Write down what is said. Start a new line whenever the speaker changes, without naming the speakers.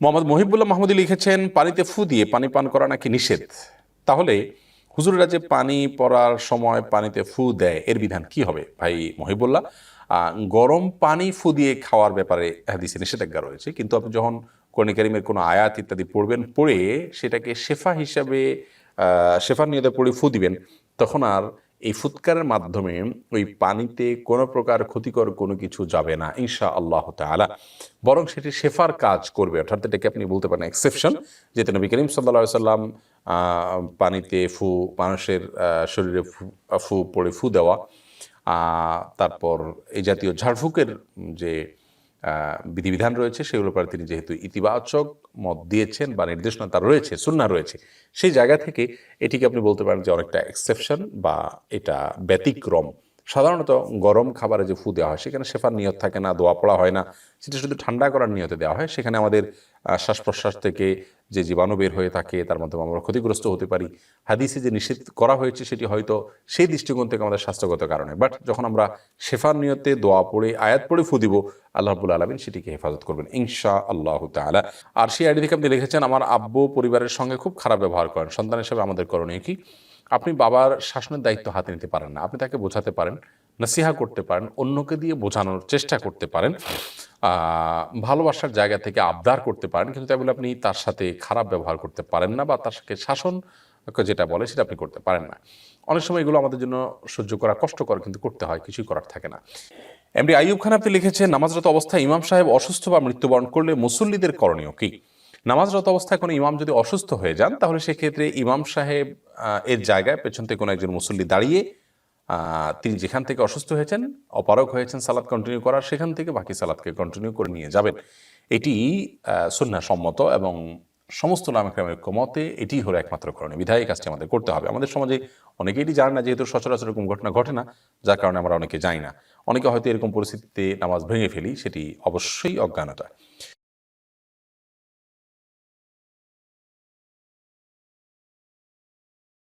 মোহাম্মদ মহিবুল্লাহ মাহমুদি লিখেছেন, পানিতে ফু দিয়ে পানি পান করা নাকি নিষেধ? তাহলে হুজুরেরা যে পানি পড়ার সময় পানিতে ফু দেয়, এর বিধান কি হবে? ভাই মহিবুল্লাহ গরম পানি ফু দিয়ে খাওয়ার ব্যাপারে হাদিসে নিষেধাজ্ঞা রয়েছে, কিন্তু আপনি যখন কোরআন কারিমের কোনো আয়াত ইত্যাদি পড়বেন, পড়ে সেটাকে শেফা হিসাবে শেফার নিয়তে পড়ে ফু দিবেন, তখন আর এই ফুৎকারের মাধ্যমে ওই পানিতে কোনো প্রকার ক্ষতিকর কোনো কিছু যাবে না ইনশা আল্লাহ তালা বরং সেটি শেফার কাজ করবে। অর্থাৎ এটাকে আপনি বলতে পারেন এক্সেপশন যেহেতু নবী করিম সাল্লা সাল্লাম পানিতে ফু, মানুষের শরীরে ফু পড়ে ফু দেওয়া তারপর এই জাতীয় ঝাড়ফুকের যে বিধিবিধান রয়েছে, সেগুলোর পরে তিনি যেহেতু ইতিবাচক মত দিয়েছেন বা নির্দেশনা তার রয়েছে সুন্না রয়েছে, সেই জায়গা থেকে এটিকে আপনি বলতে পারেন যে অনেকটা এক্সেপশন বা এটা ব্যতিক্রম। সাধারণত গরম খাবারে যে ফু দেওয়া হয়, সেখানে শেফার নিয়ত থাকে না, দোয়া পড়া হয় না। সেটা শুধু ঠান্ডা করার নিয়তে দেওয়া হয়। সেখানে আমাদের শ্বাস প্রশ্বাস থেকে যে জীবাণু বের হয়ে থাকে, তার মাধ্যমে আমরা ক্ষতিগ্রস্ত হতে পারি। হাদিসে যে নিষেধ করা হয়েছে, সেটি হয়তো সেই দৃষ্টিকোণ থেকে আমাদের স্বাস্থ্যগত কারণে। বাট যখন আমরা শেফার নিয়তে দোয়া পড়ে, আয়াত পড়ে ফু দিব, আল্লাহ রাব্বুল আলমিন সেটিকে হেফাজত করবেন ইনশা আল্লাহ তালা আর সেই আইডি থেকে আপনি লিখেছেন, আমার আব্বু পরিবারের সঙ্গে খুব খারাপ ব্যবহার করেন। সন্তান হিসেবে আমাদের করণীয় কি? আপনি বাবার শাসনের দায়িত্ব হাতে নিতে পারেন না। আপনি তাকে বোঝাতে পারেন, নসিহা করতে পারেন, অন্যকে দিয়ে বোঝানোর চেষ্টা করতে পারেন ভালোবাসার জায়গা থেকে আবদার করতে পারেন, কিন্তু তাই বলে আপনি তার সাথে খারাপ ব্যবহার করতে পারেন না বা তার সাথে শাসন যেটা বলে সেটা আপনি করতে পারেন না। অনেক সময় এগুলো আমাদের জন্য সহ্য করা কষ্টকর কিন্তু করতে হয়, কিছুই করার থাকে না। এমডি আইয়ুব খান আপনি লিখেছেন, নামাজরত অবস্থায় ইমাম সাহেব অসুস্থ বা মৃত্যুবরণ করলে মুসল্লিদের করণীয় কি? নামাজরত অবস্থায় কোনো ইমাম যদি অসুস্থ হয়ে যান, তাহলে সেক্ষেত্রে ইমাম সাহেব এর জায়গায় পেছন থেকে কোনো একজন মুসল্লি দাঁড়িয়ে তিনি যেখান থেকে অসুস্থ হয়েছেন অপারক হয়েছেন সালাদ কন্টিনিউ করার সেখান থেকে বাকি সালাদকে কন্টিনিউ করে নিয়ে যাবেন। এটি সুন্না সম্মত এবং সমস্ত নামক্রামের কমতে এটি হলো একমাত্র করণীয়। বিধায়ী কাজটি আমাদের করতে হবে। আমাদের সমাজে অনেকেই এটি জানে না, যেহেতু সচরাচর এরকম ঘটনা ঘটে না, যার কারণে আমরা অনেকে যাই না। অনেকে হয়তো এরকম পরিস্থিতিতে নামাজ ভেঙে ফেলি, সেটি অবশ্যই অজ্ঞানতা।